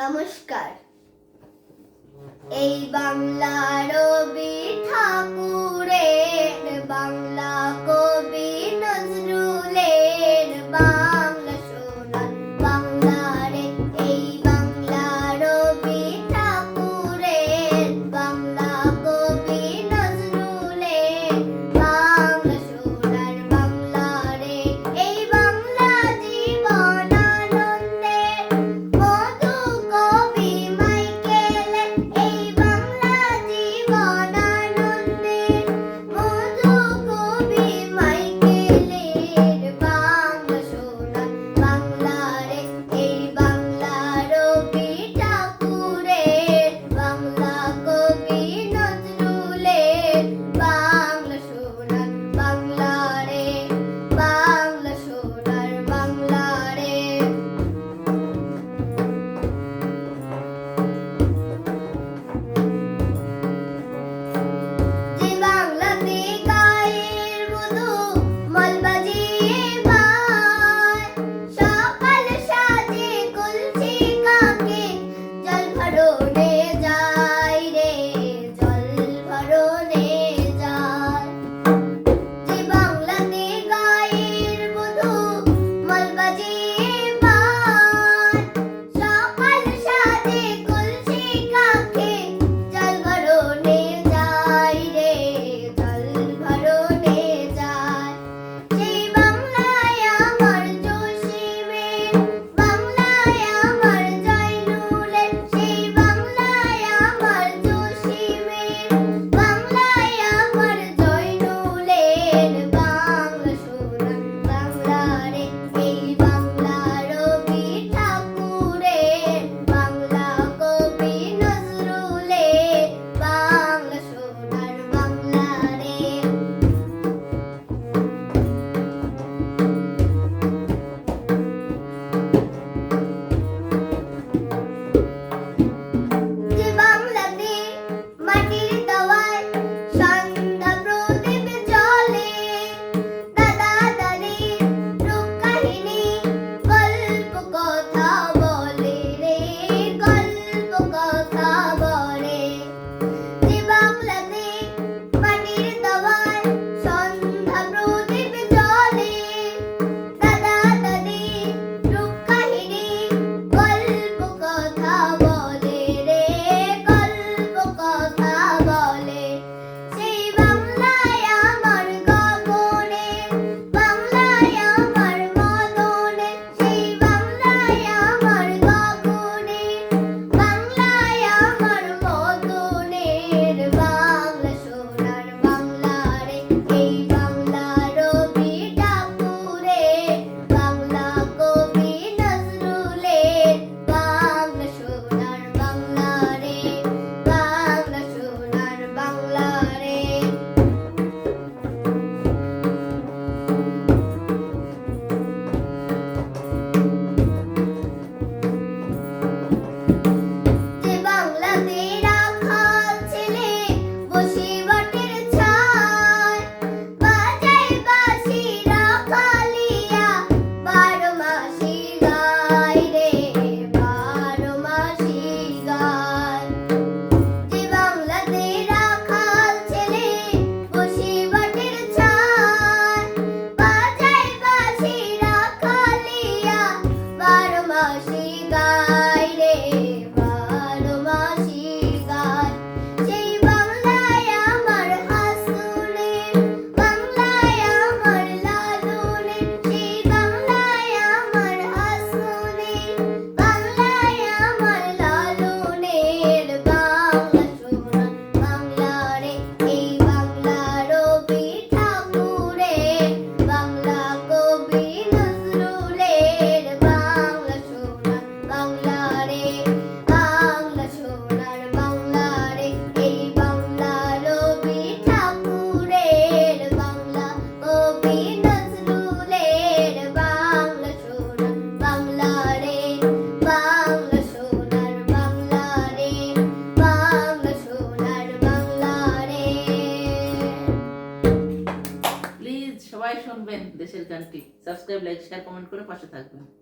নমস্কার। এই বাংলার রবি ঠাকুরের বাংলা কবি দেশের গানটি। সাবস্ক্রাইব লাইক শেয়ার কমেন্ট করে পাশে থাকবেন।